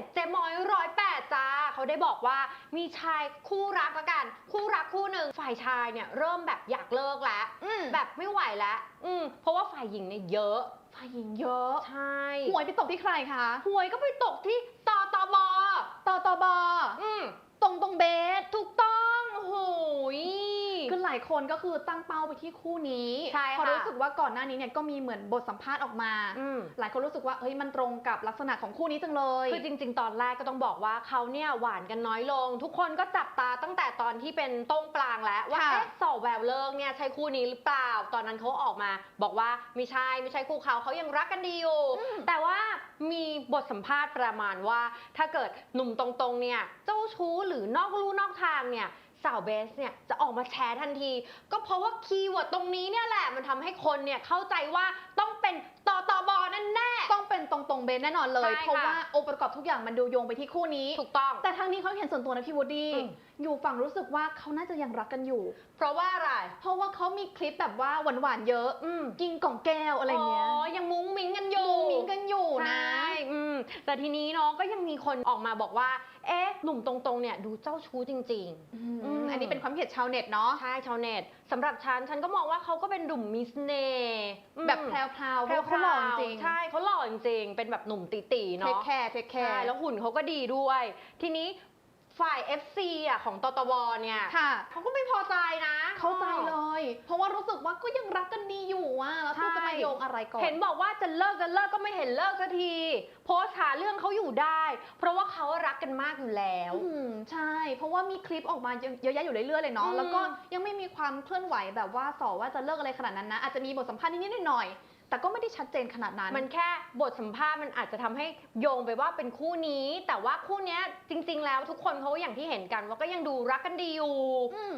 จเจมอยร้อยแปดจ้าเขาได้บอกว่ามีชายคู่รักละกัน คู่รักคู่หนึ่งฝ่ายชายเนี่ยเริ่มแบบอยากเลิกแล้ว อืม แบบไม่ไหวแล้วอืมเพราะว่าฝ่ายหญิงเนี่ยเยอะฝ่ายหญิงเยอะ ใช่หวยไปตกที่ใครคะ หวยก็ไปตกที่ตอตบตตบ อืม ตรงตรงเบส ถูกต้องโอ้โหย คือหลายคนก็คือตั้งเป้าไปที่คู่นี้ใช่พอค่ะรู้สึกว่าก่อนหน้านี้เนี่ยก็มีเหมือนบทสัมภาษณ์ออกมาอืมหลายคนรู้สึกว่าเฮ้ยมันตรงกับลักษณะของคู่นี้จังเลย คือจริง ๆ ตอนแรกก็ต้องบอกว่าเขาเนี่ยหวานกันน้อยลง ทุกคนก็จับตาตั้งแต่ตอนที่เป็นโต้งปลางแล้วว่าค่ะเอ๊ะสอแววเลิกเนี่ยใช่คู่นี้หรือเปล่า ตอนนั้นเขาออกมา บอกว่าไม่ใช่ไม่ใช่คู่เขาเขายังรักกันดีอยู่อืมแต่ว่ามีบทสัมภาษณ์ประมาณว่า ถ้าเกิดหนุ่มตรงๆเนี่ยเจ้าชู้หรือนอกลู่นอกทางเนี่ย สาวเบสเนี่ยจะออกมาแชร์ทันที ก็เพราะว่าคีย์เวิร์ดตรงนี้เนี่ยแหละ มันทำให้คนเนี่ยเข้าใจว่าต้องเป็นตอตอบอนั่นแน่ ต้องเป็นตรงตรงๆเบสแน่นอนเลย ใช่ค่ะ เพราะว่าองค์ประกอบทุกอย่างมันดูโยงไปที่คู่นี้ ถูกต้อง แต่ทางนี้เขาเห็นส่วนตัวนะพี่วูดดี้อืม อยู่ฝั่งรู้สึกว่าเขาน่าจะยังรักกันอยู่ เพราะว่าอะไร เพราะว่าเขามีคลิปแบบว่าหวานๆเยอะ อืมกินกล่องแก้วอะไรเงี้ยยังมุ้ง แต่ทีนี้เนาะก็ยังมีคนออกมาบอกว่า เอ๊ะ หนุ่มตรงๆ เนี่ยดูเจ้าชู้จริงอืมอืมอันนี้เป็นความเห็นชาวเน็ตเนาะๆใช่ชาวเน็ตสำหรับฉัน ฉันก็มองว่าเขาก็เป็นหนุ่มมิสเน่อืมแบบแพรวๆเพราะว่าเขาหล่อจริงใช่เขาหล่อจริงๆเป็นแบบหนุ่มตีๆเทคเนาะ แคร์เทคแคใช่ร์แล้วหุ่นเขาก็ดีด้วย ทีนี้ฝ่าย FC อะของตตวเนี่ยค่ะ เขาก็ไม่พอใจนะเข้าใจ เลยเพราะว่ารู้สึกว่าก็ยังรักกันดีอยู่อะแล้วเธอจะมาโยงอะไรก่อน เห็นบอกว่าจะเลิกจะเลิกก็ไม่เห็นเลิกสักที โพสต์หาเรื่องเขาอยู่ได้ เพราะว่าเขารักกันมากอยู่แล้ว อืมใช่ เพราะว่ามีคลิปออกมาเยอะแยะอยู่เรื่อยๆเลยเนาะอืมแล้วก็ยังไม่มีความเคลื่อนไหวแบบว่าสอว่าจะเลิกอะไรขนาดนั้นนะ อาจจะมีบทสัมภาษณ์นิดๆหน่อยๆแต่ก็ไม่ได้ชัดเจนขนาดนั้น มันแค่บทสัมภาษณ์มันอาจจะทำให้โยงไปว่าเป็นคู่นี้ แต่ว่าคู่เนี้ยจริง ๆ แล้วทุกคนเขาอย่างที่เห็นกันว่าก็ยังดูรักกันดีอยู่อืม